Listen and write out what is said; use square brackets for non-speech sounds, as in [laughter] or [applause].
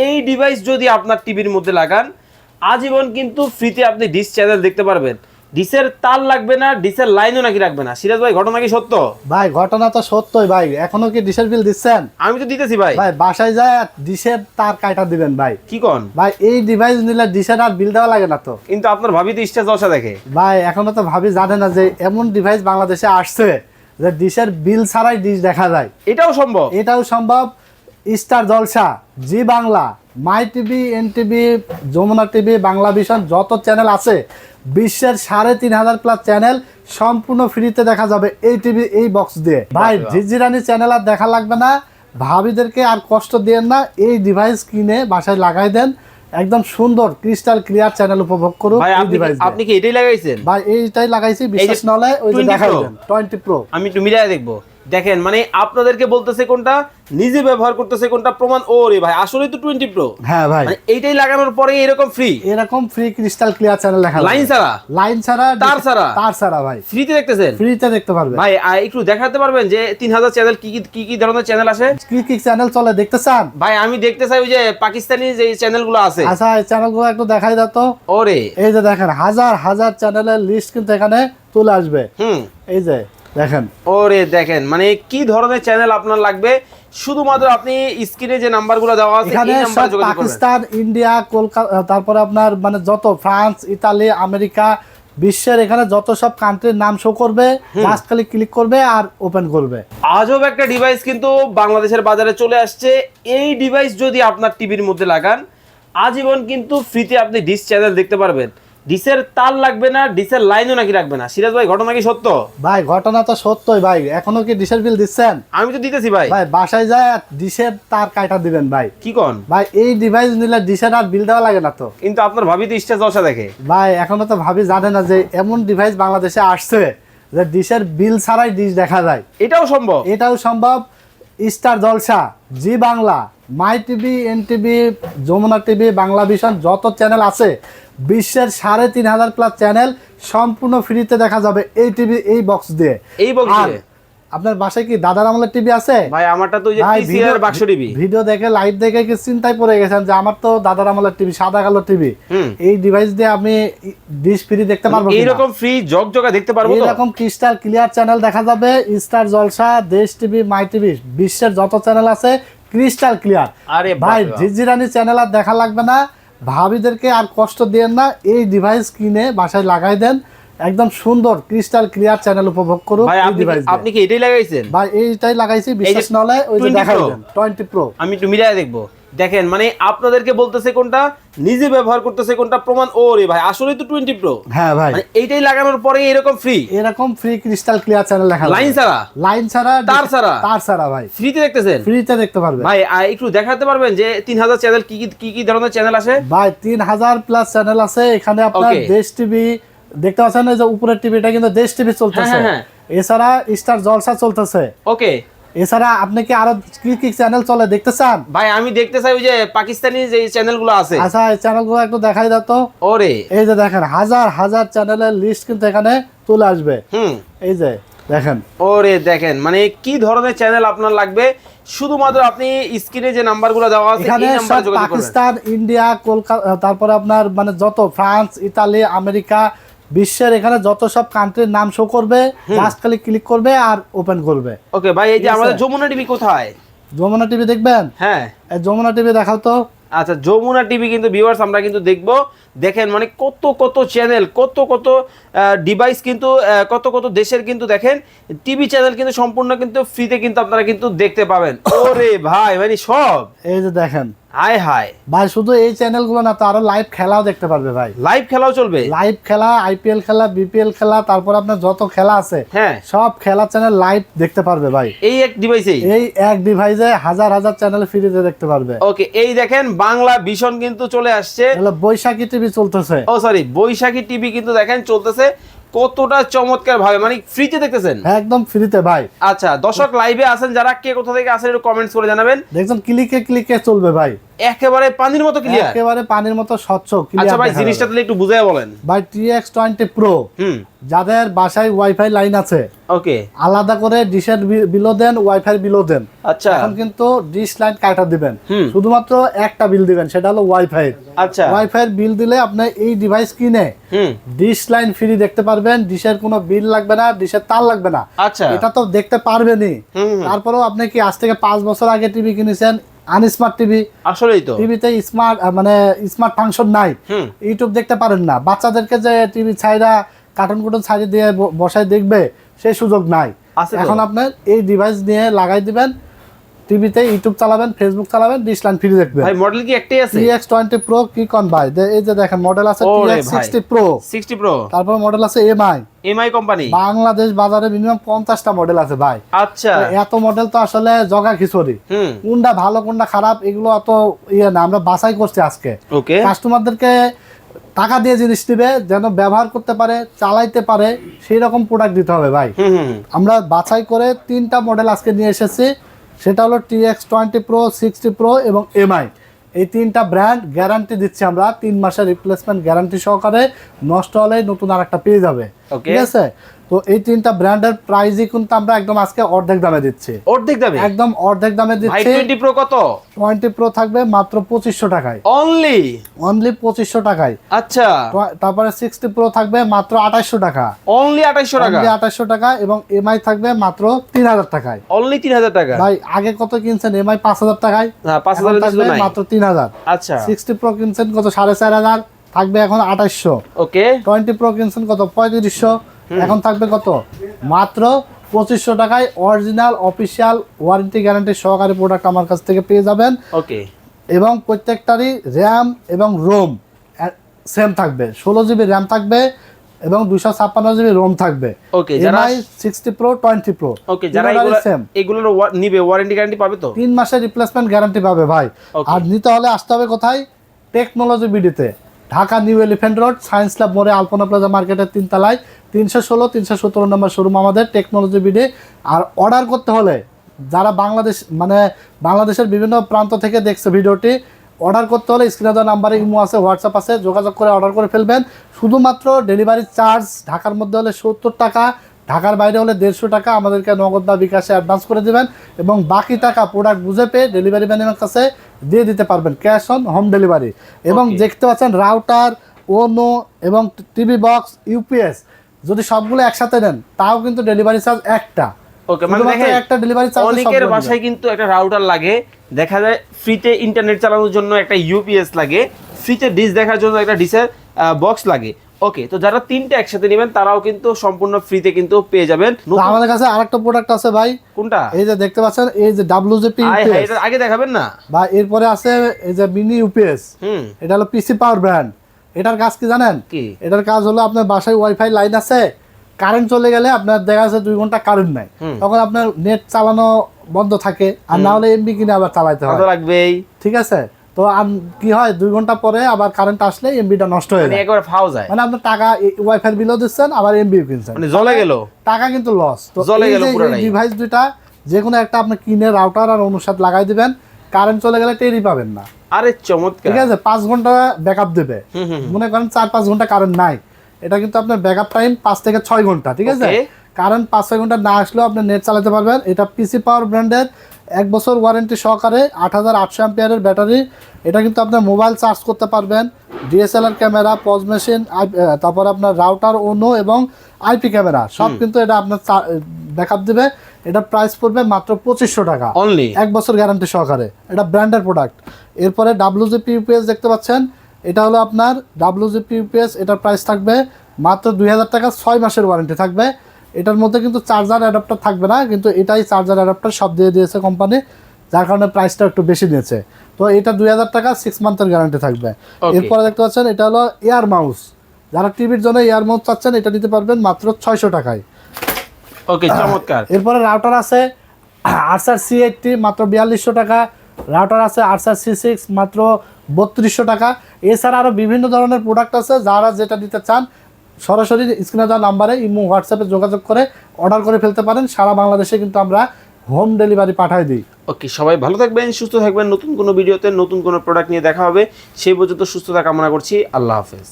এই ডিভাইস যদি আপনার টিভির মধ্যে লাগান আজীবন কিন্তু ফ্রিতে আপনি ডিস চ্যানেল দেখতে পারবেন। ডিসের তার লাগবে না ডিসের লাইনও নাকি রাখবে না। সিরাজ ভাই ঘটনা কি সত্য? ভাই ঘটনা তো সত্যই ভাই। এখনও কি ডিসের বিল দিচ্ছেন? আমি তো দিতেছি ভাই। ভাই বাসায় যায় ডিসের তার কাটা দিবেন ভাই। কি কন? ভাই এই ডিভাইস নিলে ডিসের আর বিল দেওয়া লাগে না তো। কিন্তু আপনার ভাবি তো স্টেজ দশা দেখে। ভাই এখনও তো ভাবি জানে না যে এমন ডিভাইস বাংলাদেশে আসছে যে ডিসের বিল ছাড়াই ডিশ দেখা যায়। এটাও সম্ভব? এটাও সম্ভব। Star Jalsha Zee Bangla My TV N TV Jamuna TV Bangla vision যত চ্যানেল আছে বিশ্বের সাড়ে তিন হাজার প্লাস চ্যানেল সম্পূর্ণ ফ্রিতে দেখা যাবে এই টিভি এই বক্স দিয়ে। ভাই বাহ। ঝিঝিরানি চ্যানেল আর দেখা লাগবে না। ভাবিদেরকে আর কষ্ট দিয়েন না এই ডিভাইস কিনে বাসায় লাগাই দেন। একদম সুন্দর ক্রিস্টাল ক্লিয়ার চ্যানেল উপভোগ করুন ভাই আপনি আপনি কি এটাই লাগাইছেন? ভাই এইটাই লাগাইছি বিশেষ নলে ওই যে 20 দেন টোয়েন্টি প্রো আমি একটু মিলাই দেখব। দেখেন মানে আপনাদেরকে বলতেছে কোনটা? নিজে ব্যবহার করতেছে কোনটা? প্রমাণ ও রে ভাই আসলে তো টোয়েন্টি প্রো হ্যাঁ ভাই। মানে এইটাই লাগানোর পরে এরকম ফ্রি এরকম ফ্রি ক্রিস্টাল ক্লিয়ার চ্যানেল দেখা লাইন ছাড়া? লাইন ছাড়া তার ছাড়া? তার ছাড়া ভাই। ফ্রিতে দেখতেছেন? ফ্রিতে দেখতে পারবে। ভাই একটু দেখাতে পারবেন যে তিন হাজার চ্যানেল কি কি কি কি ধরনের চ্যানেল আছে? কি কি চ্যানেল চলে দেখতে চান? ভাই আমি দেখতে চাই ওই যে পাকিস্তানি যে চ্যানেলগুলো আছে। আচ্ছা এই চ্যানেলগুলো একটু দেখাই দাও তো। ওরে। এই যে দেখেন হাজার হাজার চ্যানেলের লিস্ট কিন্তু এখানে চলে আসবে। হুম। এই যে দেখেন। ওরে দেখেন মানে কি ধরনের চ্যানেল আপনার লাগবে? শুধুমাত্র আপনি স্ক্রিনে যে নাম্বারগুলো দেওয়া আছে এখানে এই সব পাকিস্তান ইন্ডিয়া কলকাতা তারপরে আপনার মানে যত ফ্রান্স ইতালি আমেরিকা বিশ্বের এখানে যত সব কান্ট্রির নাম শো করবে জাস্ট খালি ক্লিক করবে আর ওপেন করবে। আজব একটা ডিভাইস কিন্তু বাংলাদেশের বাজারে চলে আসছে। এই ডিভাইস যদি আপনার টিভির মধ্যে লাগান আজীবন কিন্তু ফ্রিতে আপনি ডিস চ্যানেল দেখতে পারবেন। ডিসের তার লাগবে না ডিসের লাইনও নাকি রাখবে না। সিরাজ ভাই ঘটনা কি সত্য? ভাই ঘটনা তো সত্যই ভাই। এখনও কি ডিসের বিল দিচ্ছেন? আমি তো দিতেছি ভাই। ভাই বাসায় যায় ডিসের তার কাটা দিবেন ভাই। কি কন? ভাই এই ডিভাইস নিলে ডিশের আর বিল দেওয়া লাগে না তো। কিন্তু আপনার ভাবি তো স্টেজ দশা দেখে। ভাই এখনও তো ভাবি জানে না যে এমন ডিভাইস বাংলাদেশে আসছে যে ডিশের বিল ছাড়াই ডিশ দেখা যায়। এটাও সম্ভব? এটাও সম্ভব। Star Jalsha Zee Bangla My TV N TV Jamuna TV Bangla vision যত চ্যানেল আছে বিশ্বের সাড়ে তিন হাজার প্লাস চ্যানেল সম্পূর্ণ ফ্রিতে দেখা যাবে এই টিভি এই বক্স দিয়ে। এই আর দিয়ে? আপনার বাসায় কি দাদার আমলের টিভি আছে? ভাই আমারটা তো যে ভাই, পিসিআর বাক্স টিভি ভিডিও দেখে লাইভ দেখে কি চিন্তায় পড়ে গেছেন যে আমার তো দাদার আমলের টিভি সাদা কালো টিভি এই ডিভাইস দিয়ে আমি ডিশ ফ্রি দেখতে পারব কিনা? এইরকম ফ্রি জগ জগা দেখতে পারব তো? এইরকম ক্রিস্টাল ক্লিয়ার চ্যানেল দেখা যাবে স্টার জলসা দেশ টিভি মাই টিভি বিশ্বের যত চ্যানেল আছে ক্রিস্টাল ক্লিয়ার আরে ভাই বাপরে বাপ। চ্যানেল আর দেখা লাগবে না। ভাবিদেরকে আর কষ্ট দেন না এই ডিভাইস কিনে বাসায় লাগাই দেন। একদম সুন্দর ক্রিস্টাল ক্লিয়ার চ্যানেল উপভোগ করুন ভাই আপনি আপনি কি এটাই লাগাইছেন? ভাই এইটাই লাগাইছি বিশেষ নলে ওই যে 20 দেখাই দেন টোয়েন্টি প্রো আমি একটু মিলাই দেখব। দেখেন মানে আপনাদেরকে বলতেছে কোনটা? নিজে ব্যবহার করতেছে কোনটা? প্রমাণ ও রে ভাই আসলে তো টোয়েন্টি প্রো হ্যাঁ ভাই। মানে এইটাই লাগানোর পরে এরকম ফ্রি এরকম ফ্রি ক্রিস্টাল ক্লিয়ার চ্যানেল দেখা লাইন ছাড়া? লাইন ছাড়া তার ছাড়া? তার ছাড়া ভাই। ফ্রিতে দেখতেছেন? ফ্রিতে দেখতে পারবেন। ভাই একটু দেখাতে পারবেন যে তিন হাজার চ্যানেল কি কি কি ধরনের চ্যানেল আছে? ভাই তিন হাজার প্লাস চ্যানেল আছে। এখানে আপনার দেশ টিভি দেখতে পাচ্ছেন যে উপরের টিভিটা কিন্তু দেশ টিভি চলতেছে হ্যাঁ, হ্যাঁ, এছাড়া স্টার জলসা চলতেছে। ওকে এছাড়া আপনি কি আরও কি কি চ্যানেল চলে দেখতে চান? ভাই আমি দেখতে চাই ওই যে পাকিস্তানি যে চ্যানেলগুলো আছে। আচ্ছা এই চ্যানেলগুলো একটু দেখাই দাও তো। ওরে। এই যে দেখেন হাজার হাজার চ্যানেলের লিস্ট কিন্তু এখানে চলে আসবে। হুম। এই যে দেখেন। ওরে দেখেন মানে কি ধরনের চ্যানেল আপনার লাগবে? শুধুমাত্র আপনি স্ক্রিনে যে নাম্বারগুলো দেওয়া আছে এখানে এই নাম্বারে যোগাযোগ করবেন। পাকিস্তান ইন্ডিয়া কলকাতা তারপরে আপনার মানে যত ফ্রান্স ইতালি আমেরিকা বিশ্বের এখানে যত সব কান্ট্রির নাম শো করবে জাস্ট খালি ক্লিক করবে আর ওপেন করবে। ওকে ভাই এই যে আমাদের যমুনা টিভি কোথায়? যমুনা টিভি দেখবেন? হ্যাঁ। এই যমুনা টিভি দেখাও তো। আচ্ছা যমুনা টিভি কিন্তু ভিউয়ার্স আমরা কিন্তু দেখব। দেখেন মানে কত কত চ্যানেল কত কত ডিভাইস কিন্তু কত কত দেশের কিন্তু দেখেন টিভি চ্যানেল কিন্তু সম্পূর্ণ কিন্তু ফ্রিতে কিন্তু আপনারা কিন্তু দেখতে পাবেন। [coughs] ওরে ভাই মানে সব। এই যে দেখেন হায় হায়। ভাই শুধু এই চ্যানেলগুলো না তো আরও লাইভ খেলাও দেখতে পারবে ভাই। লাইভ খেলাও চলবে? লাইভ খেলা আইপিএল খেলা বিপিএল খেলা তারপর আপনার যত খেলা আছে হ্যাঁ। সব খেলা চ্যানেল লাইভ দেখতে পারবে ভাই। এই এক ডিভাইসেই এই এক ডিভাইসে হাজার হাজার চ্যানেল ফ্রিতে দেখতে পারবে। ওকে এই দেখেন বাংলা ভীষণ কিন্তু চলে আসছে। বৈশাখী টিভি চলতেছে। ও সরি বৈশাখী টিভি কিন্তু দেখেন চলতেছে। কতটা চমৎকার ভাবে মানে ফ্রিতে দেখতেছেন? একদম ফ্রিতে ভাই। আচ্ছা দর্শক লাইভে আছেন যারা কে কোথা থেকে আসেন একটু কমেন্টস করে জানাবেন। দেখছেন ক্লিকে ক্লিকে চলবে ভাই। একেবারে পানির মতো ক্লিয়ার একেবারে পানির মতো স্বচ্ছ আচ্ছা ভাই জিনিসটা তাহলে একটু বুঝাই বলেন। ভাই টিএক্স টোয়েন্টি প্রো হুম। যাদের বাসায় ওয়াইফাই লাইন আছে ওকে আলাদা করে ডিশের বিলও দেন ওয়াইফাই বিলও দেন। আচ্ছা। এখন কিন্তু ডিশ লাইন কাটা দিবেন। শুধুমাত্র একটা বিল দিবেন সেটা হলো ওয়াইফাই আচ্ছা। ওয়াইফাই বিল দিলে আপনি এই ডিভাইস কিনে হুম। ডিশ লাইন ফ্রি দেখতে পারবেন। ডিশের কোনো বিল লাগবে না ডিশের তার লাগবে না। আচ্ছা। এটা তো দেখতে পারবেনই। তারপরেও আপনি কি আজ থেকে পাঁচ বছর আগে টিভি কিনেছেন? আনস্মার্ট টিভি আসলেই তো। টিভিতে স্মার্ট মানে স্মার্ট ফাংশন নাই। ইউটিউব দেখতে পারেন না। বাচ্চাদেরকে যে টিভি ছাইরা কার্টুন কুটুন ছাড়িয়ে দিয়ে বসায় দেখবে সেই সুযোগ নাই। এখন আপনার এই ডিভাইস নিয়ে লাগাই দিবেন টিভিতে ইউটিউব চালাবেন ফেসবুক চালাবেন ডিশ লাইন ফ্রি দেখবেন। ভাই মডেল কি একটাই আছে? টিএক্স টোয়েন্টি প্রো কি কন ভাই? এই যে দেখেন মডেল আছে টিএক্স ভাই। সিক্সটি 60 প্রো তারপর মডেল আছে এমআই এমআই কোম্পানি বাংলাদেশ বাজারে মিনিমাম পঞ্চাশটা মডেল আছে ভাই। আচ্ছা। এত মডেল তো আসলে জগা খিচুড়ি। কোনটা ভালো কোনটা খারাপ এগুলো অত ইয়ে না আমরা বাছাই করছি আজকে। ওকে। কাস্টমারদেরকে টাকা দিয়ে জিনিস দিবে যেন ব্যবহার করতে পারে চালাইতে পারে সেই রকম প্রোডাক্ট দিতে হবে ভাই। আমরা বাছাই করে তিনটা মডেল আজকে নিয়ে এসেছি। সেটা হলো T X twenty pro sixty pro এবং এমআই এই তিনটা ব্র্যান্ড গ্যারান্টি দিচ্ছি আমরা তিন মাসের রিপ্লেসমেন্ট গ্যারান্টি সহকারে নষ্ট হলে নতুন আর একটা পেয়ে যাবে. ঠিক আছে? তো এই তিনটা ব্র্যান্ডের প্রাইসই কিন্তু আমরা একদম আজকে অর্ধেক দামে দিচ্ছি। অর্ধেক দামে? একদম অর্ধেক দামে ভাই দিচ্ছি। 20 প্রো কত? টোয়েন্টি প্রো থাকবে মাত্র পঁচিশশো টাকায়। অনলি অনলি পঁচিশশো টাকায়। আচ্ছা। তারপরে সিক্সটি প্রো থাকবে মাত্র আঠাশশো টাকা। অনলি 2800 টাকা? অনলি আঠাশশো টাকা এবং এমআই থাকবে মাত্র তিন হাজার টাকায়। অনলি 3000 টাকা? ভাই আগে কত কিনছেন? এমআই পাঁচ হাজার টাকায়। হ্যাঁ 5000 এর থাকবে মাত্র তিন হাজার। আচ্ছা। সিক্সটি প্রো কিনছেন কত? সাড়ে চার হাজার। থাকবে এখন আঠাশশো ওকে টোয়েন্টি প্রো কিনছেন কত? পঁয়ত্রিশশো। এখন থাকবে কত? মাত্র পঁচিশশো টাকায় অরিজিনাল অফিসিয়াল ওয়ারেন্টি গ্যারান্টি সহকারী প্রোডাক্ট আমার কাছ থেকে পেয়ে যাবেন। ওকে। এবং প্রত্যেকটারই র্যাম এবং রোম সেম থাকবে। ষোলো জিবি র্যাম থাকবে এবং দুশো ছাপ্পান্ন জিবি রোম থাকবে। Mi sixty pro twenty pro okay যারা এগুলোর নিবে ওয়ারেন্টি গ্যারান্টি পাবে তো? তিন মাসের রিপ্লেসমেন্ট গ্যারান্টি পাবে ভাই। আর নিতে হলে আসতে হবে কোথায়? Technology বিডিতে Dhaka new elephant road, science lab মোড়ে আলপনা প্লাজা মার্কেটের তিনতলায়। তিনশো ষোলো, তিনশো সতেরো নম্বর শোরুম আমাদের টেকনোলজি বিডে। আর অর্ডার করতে হলে যারা বাংলাদেশ মানে বাংলাদেশের বিভিন্ন প্রান্ত থেকে দেখছে ভিডিওটি, অর্ডার করতে হলে স্ক্রিনে দেওয়া নাম্বারে ইমো আছে, হোয়াটসঅ্যাপ আছে, যোগাযোগ করে অর্ডার করে ফেলবেন। শুধুমাত্র ডেলিভারি চার্জ ঢাকার মধ্যে হলে সত্তর টাকা ঢাকার বাইরে হলে দেড়শো টাকা আমাদেরকে নগদ বা বিকাশে অ্যাডভান্স করে দেবেন এবং বাকি টাকা প্রোডাক্ট বুঝে পেয়ে ডেলিভারি ম্যানের কাছে দিয়ে দিতে পারবেন ক্যাশ অন হোম ডেলিভারি এবং দেখতে পাচ্ছেন রাউটার ওনো এবং টিভি বক্স ইউপিএস যদি সবগুলো একসাথে নেন তাও কিন্তু ডেলিভারি চার্জ একটা। ওকে মানে দেখেন একটা ডেলিভারি চার্জ অনেকের বাসায় কিন্তু একটা রাউটার লাগে দেখা যায় ফ্রিতে ইন্টারনেট চালানোর জন্য একটা ইউপিএস লাগে ফ্রিতে ডিশ দেখার জন্য একটা ডিশের বক্স লাগে। ওকে তো যারা তিনটা একসাথে নেবেন তারাও কিন্তু সম্পূর্ণ ফ্রিতে কিন্তু পেয়ে যাবেন। আমাদের কাছে আরেকটা প্রোডাক্ট আছে ভাই। কোনটা? এই যে দেখতে পাচ্ছেন এই যে ডাব্লিউজিপি এটা আগে দেখাবেন না? বা এরপরে আছে এই যে মিনি ইউপিএস হুম। এটা হলো পিসি পাওয়ার ব্র্যান্ড এটার কাজ কি জানেন? কি? এটার কাজ হলো আপনার বাসায় ওয়াইফাই লাইন আছে কারেন্ট চলে গেলে আপনার দেখা যাচ্ছে দুই ঘণ্টা কারেন্ট নাই। তখন আপনার নেট চালানো বন্ধ থাকে আর না হলে এমবি কিনে আবার চালাতে হয়। লাগবেই ঠিক আছে? তো কি হয় দুই ঘণ্টা পরে আবার কারেন্ট আসলে এমবিটা নষ্ট হয়ে মানে যায়। একবার ফাও যায়। মানে আপনার টাকা ওয়াইফাই বিলও দিচ্ছেন আবার এমবিও কিনছেন। মানে জ্বলে গেল। টাকা কিন্তু লস তো জ্বলে গেল পুরোটাই। ডিভাইস দুইটা যে কোনো একটা আপনি কিনে রাউটার আর অনুসাদ লাগাই দিবেন কারেন্ট চলে গেলে টেরই পাবেন না। আরে চমৎকার। ঠিক আছে পাঁচ ঘণ্টা ব্যাকআপ দেবে। মনে করেন চার পাঁচ ঘণ্টা কারেন্ট নাই। এটা কিন্তু আপনার ব্যাকআপ টাইম পাঁচ থেকে ছয় ঘণ্টা ঠিক আছে. কারেন্ট পাঁচ ছয় ঘণ্টা না আসলেও আপনি নেট চালাতে পারবেন। এটা পিসি পাওয়ার ব্র্যান্ডের এক বছর ওয়ারেন্টি সহকারে আট হাজার আটশো অ্যাম্পিয়ারের ব্যাটারি এটা কিন্তু আপনার মোবাইল চার্জ করতে পারবেন। ডিএসএলআর ক্যামেরা পজ মেশিন তারপর আপনার রাউটার ওনো এবং আইপি ক্যামেরা সব কিন্তু এটা আপনার ব্যাকআপ দেবে। এটা প্রাইস পড়বে মাত্র পঁচিশশো টাকা। অনলি এক বছর গ্যারান্টি সহকারে। এটা ব্র্যান্ডের প্রোডাক্ট এরপরে ডাব্লিউজিপি ইউপিএস দেখতে পাচ্ছেন। এটা হলো আপনার ডাব্লিউজিপি ইউপিএস এটার প্রাইস থাকবে মাত্র দুই হাজার টাকা ছয় মাসের ওয়ারেন্টি থাকবে। এটার মধ্যে কিন্তু চার্জার অ্যাডাপ্টার থাকবে না কিন্তু এটাই চার্জার অ্যাডাপ্টার সব দিয়ে দিয়েছে কোম্পানি যার কারণে প্রাইসটা একটু বেশি নিয়েছে। তো এটা দুই হাজার টাকা সিক্স মান্থের গ্যারান্টি থাকবে। এরপরে দেখতে পাচ্ছেন এটা হলো এয়ার মাউস যারা টিভির জন্য এয়ার মাউস চাচ্ছেন এটা নিতে পারবেন মাত্র ছয়শো টাকায়। ওকে চমৎকার। এরপরে রাউটার আছে আরসার সি এইটটি মাত্র বিয়াল্লিশশো টাকা। রাউটার আছে আরসার সি সিক্স মাত্র বত্রিশশো টাকা। এছাড়া আরও বিভিন্ন ধরনের প্রোডাক্ট আছে যারা যেটা নিতে চান সরাসরি স্ক্রিনে দেওয়া নাম্বারে ইমো হোয়াটসঅ্যাপে যোগাযোগ করে অর্ডার করে ফেলতে পারেন। সারা বাংলাদেশে কিন্তু আমরা হোম ডেলিভারি পাঠাই দিই। ওকে, সবাই ভালো থাকবেন, সুস্থ থাকবেন। নতুন কোনো ভিডিওতে নতুন কোনো প্রোডাক্ট নিয়ে দেখা হবে। সেই পর্যন্ত সুস্থতা কামনা করছি। আল্লাহ হাফেজ।